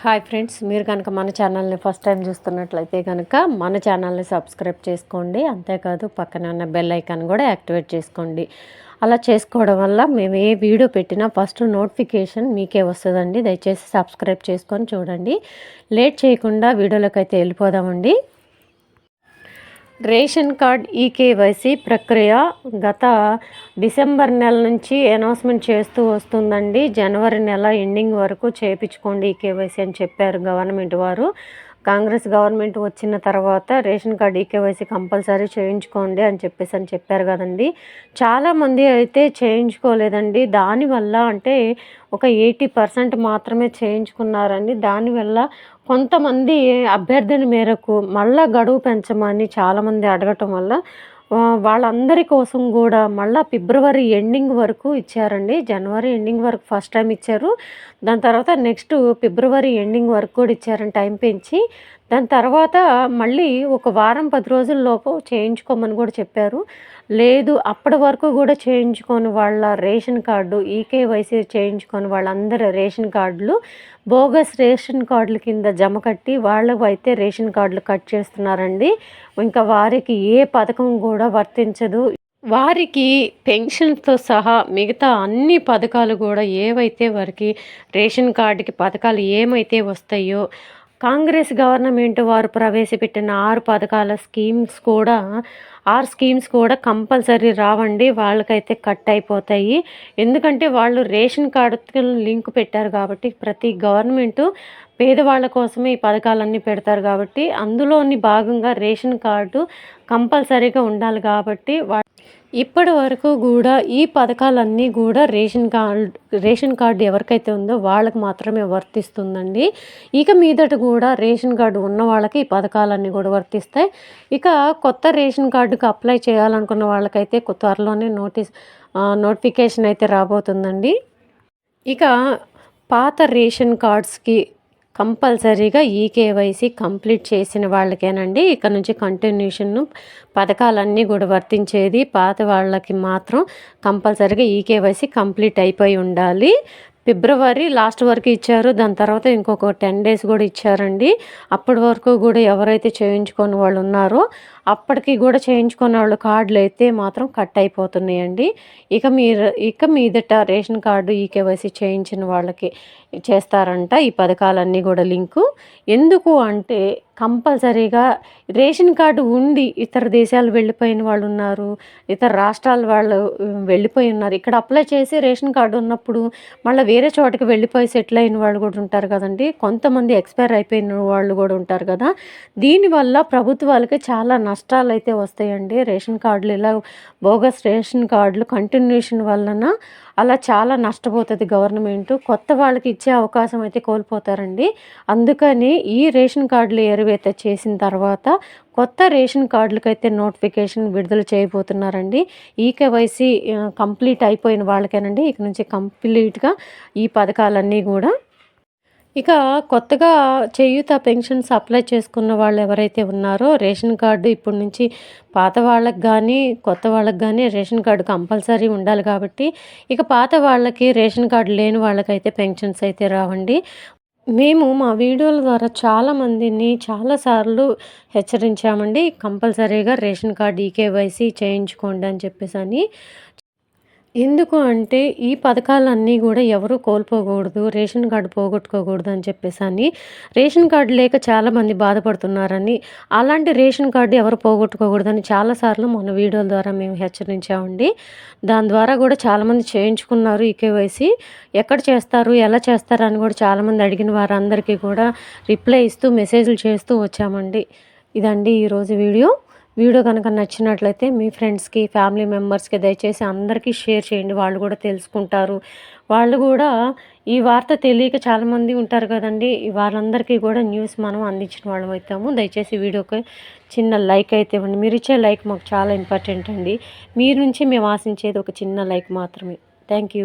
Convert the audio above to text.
Hi friends మీరు కనుక మన ఛానల్ని ఫస్ట్ టైం చూస్తున్నట్లయితే కనుక మన ఛానల్ని సబ్స్క్రైబ్ చేసుకోండి. అంతేకాదు పక్కన ఉన్న బెల్ ఐకాన్ కూడా యాక్టివేట్ చేసుకోండి. అలా చేసుకోవడం వల్ల మేము ఏ వీడియో పెట్టినా ఫస్ట్ నోటిఫికేషన్ మీకే వస్తుందండి. దయచేసి సబ్స్క్రైబ్ చేసుకొని చూడండి. లేట్ చేయకుండా వీడియోలోకి అయితే వెళ్ళిపోదామండి. రేషన్ కార్డ్ ఈకేవైసీ ప్రక్రియ గత డిసెంబర్ నెల నుంచి అనౌన్స్మెంట్ చేస్తూ వస్తుందండి. జనవరి నెల ఎండింగ్ వరకు చేయించుకోండి ఈకేవైసీ అని చెప్పారు గవర్నమెంట్ వారు. కాంగ్రెస్ గవర్నమెంట్ వచ్చిన తర్వాత రేషన్ కార్డ్ ఈకేవైసీ కంపల్సరీ చేయించుకోండి అని చెప్పేసి అని చెప్పారు కదండి. చాలామంది అయితే చేయించుకోలేదండి. దానివల్ల అంటే ఒక ఎయిటీ పర్సెంట్ మాత్రమే చేయించుకున్నారండి. దానివల్ల కొంతమంది అభ్యర్థన మేరకు మళ్ళా గడువు పెంచమని చాలామంది అడగటం వల్ల వాళ్ళందరి కోసం కూడా మళ్ళీ ఫిబ్రవరి ఎండింగ్ వరకు ఇచ్చారండి. జనవరి ఎండింగ్ వరకు ఫస్ట్ టైం ఇచ్చారు. దాని తర్వాత నెక్స్ట్ ఫిబ్రవరి ఎండింగ్ వరకు కూడా ఇచ్చారని టైం పెంచి దాని తర్వాత మళ్ళీ ఒక వారం పది రోజుల లోపు చేయించుకోమని కూడా చెప్పారు. లేదు అప్పటి వరకు కూడా చేయించుకొని వాళ్ళ రేషన్ కార్డు ఈకేవైసీ చేయించుకొని వాళ్ళందరి రేషన్ కార్డులు బోగస్ రేషన్ కార్డుల కింద జమ కట్టి వాళ్ళకు అయితే రేషన్ కార్డులు కట్ చేస్తున్నారండి. ఇంకా వారికి ఏ పథకం కూడా వర్తించదు. వారికి పెన్షన్తో సహా మిగతా అన్ని పథకాలు కూడా ఏవైతే వారికి రేషన్ కార్డుకి పథకాలు ఏమైతే వస్తాయో కాంగ్రెస్ గవర్నమెంట్ వారు ప్రవేశపెట్టిన ఆరు పథకాల స్కీమ్స్ కూడా ఆరు స్కీమ్స్ కూడా కంపల్సరీ రావండి. వాళ్ళకైతే కట్ అయిపోతాయి. ఎందుకంటే వాళ్ళు రేషన్ కార్డుకి లింక్ పెట్టారు కాబట్టి ప్రతి గవర్నమెంటు పేదవాళ్ళ కోసమే ఈ పథకాలన్నీ పెడతారు కాబట్టి అందులోని భాగంగా రేషన్ కార్డు కంపల్సరీగా ఉండాలి కాబట్టి ఇప్పటి వరకు కూడా ఈ పథకాలన్నీ కూడా రేషన్ కార్డ్ రేషన్ కార్డు ఎవరికైతే ఉందో వాళ్ళకి మాత్రమే వర్తిస్తుందండి. ఇక మీదట కూడా రేషన్ కార్డు ఉన్న వాళ్ళకి ఈ పథకాలన్నీ కూడా వర్తిస్తాయి. ఇక కొత్త రేషన్ కార్డుకి అప్లై చేయాలనుకున్న వాళ్ళకైతే త్వరలోనే నోటీస్ నోటిఫికేషన్ అయితే రాబోతుందండి. ఇక పాత రేషన్ కార్డ్స్కి కంపల్సరీగా ఈ కేవైసీ కంప్లీట్ చేసిన వాళ్ళకేనండి. ఇక్కడ నుంచి కంటిన్యూషన్ పథకాలన్నీ కూడా వర్తించేది పాత వాళ్ళకి మాత్రం కంపల్సరీగా ఈ కేవైసీ కంప్లీట్ అయిపోయి ఉండాలి. ఫిబ్రవరి లాస్ట్ వరకు ఇచ్చారు. దాని తర్వాత ఇంకొక టెన్ డేస్ కూడా ఇచ్చారండి. అప్పటి వరకు కూడా ఎవరైతే చేయించుకొని వాళ్ళు ఉన్నారో అప్పటికి కూడా చేయించుకున్న వాళ్ళు కార్డులు అయితే మాత్రం కట్ అయిపోతున్నాయండి. ఇక మీరు ఇక మీదట రేషన్ కార్డు ఈ కేవైసీ చేయించిన వాళ్ళకి చేస్తారంట ఈ పథకాలన్నీ కూడా లింకు. ఎందుకు అంటే కంపల్సరీగా రేషన్ కార్డు ఉండి ఇతర దేశాలు వెళ్ళిపోయిన వాళ్ళు ఉన్నారు ఇతర రాష్ట్రాల వాళ్ళు వెళ్ళిపోయి ఉన్నారు. ఇక్కడ అప్లై చేసి రేషన్ కార్డు ఉన్నప్పుడు మళ్ళీ వేరే చోటకి వెళ్ళిపోయి సెటిల్ అయిన వాళ్ళు కూడా ఉంటారు కదండి. కొంతమంది ఎక్స్పైర్ అయిపోయిన వాళ్ళు కూడా ఉంటారు కదా. దీనివల్ల ప్రభుత్వాలకి చాలా నష్టాలు అయితే వస్తాయండి. రేషన్ కార్డులు ఇలా బోగస్ రేషన్ కార్డులు కంటిన్యూషన్ వలన అలా చాలా నష్టపోతుంది గవర్నమెంట్. కొత్త వాళ్ళకి ఇచ్చే అవకాశం అయితే కోల్పోతారండి. అందుకని ఈ రేషన్ కార్డులు ఎరువేత చేసిన తర్వాత కొత్త రేషన్ కార్డులకైతే నోటిఫికేషన్ విడుదల చేయబోతున్నారండి. ఈ కేవైసీ కంప్లీట్ అయిపోయిన వాళ్ళకేనండి. ఇక నుంచి కంప్లీట్గా ఈ పథకాలన్నీ కూడా ఇక కొత్తగా చేయూత పెన్షన్స్ అప్లై చేసుకున్న వాళ్ళు ఎవరైతే ఉన్నారో రేషన్ కార్డు ఇప్పటి నుంచి పాత వాళ్ళకి కానీ కొత్త వాళ్ళకి కానీ రేషన్ కార్డు కంపల్సరీ ఉండాలి కాబట్టి ఇక పాత వాళ్ళకి రేషన్ కార్డు లేని వాళ్ళకైతే పెన్షన్స్ అయితే రావండి. మేము మా వీడియోల ద్వారా చాలామందిని చాలాసార్లు హెచ్చరించామండి కంపల్సరీగా రేషన్ కార్డు ఈకేవైసీ చేయించుకోండి అని చెప్పేసి అని. ఎందుకు అంటే ఈ పథకాలన్నీ కూడా ఎవరు కోల్పోకూడదు రేషన్ కార్డు పోగొట్టుకోకూడదు అని చెప్పేసి అని. రేషన్ కార్డు లేక చాలామంది బాధపడుతున్నారని అలాంటి రేషన్ కార్డు ఎవరు పోగొట్టుకోకూడదని చాలాసార్లు మన వీడియోల ద్వారా మేము హెచ్చరించామండి. దాని ద్వారా కూడా చాలామంది చేయించుకున్నారు ఈ కేవైసీ. ఎక్కడ చేస్తారు ఎలా చేస్తారు అని కూడా చాలామంది అడిగిన వారందరికీ కూడా రిప్లై ఇస్తూ మెసేజ్లు చేస్తూ వచ్చామండి. ఇదండి ఈరోజు వీడియో. వీడియో కనుక నచ్చినట్లయితే మీ ఫ్రెండ్స్కి ఫ్యామిలీ మెంబర్స్కి దయచేసి అందరికీ షేర్ చేయండి. వాళ్ళు కూడా తెలుసుకుంటారు. వాళ్ళు కూడా ఈ వార్త తెలియక చాలామంది ఉంటారు కదండి. వాళ్ళందరికీ కూడా న్యూస్ మనం అందించిన వాళ్ళం అవుతాము. దయచేసి వీడియోకి చిన్న లైక్ అయితే ఇవ్వండి. మీరు ఇచ్చే లైక్ మాకు చాలా ఇంపార్టెంట్ అండి. మీ నుంచి మేము ఆశించేది ఒక చిన్న లైక్ మాత్రమే. Thank you.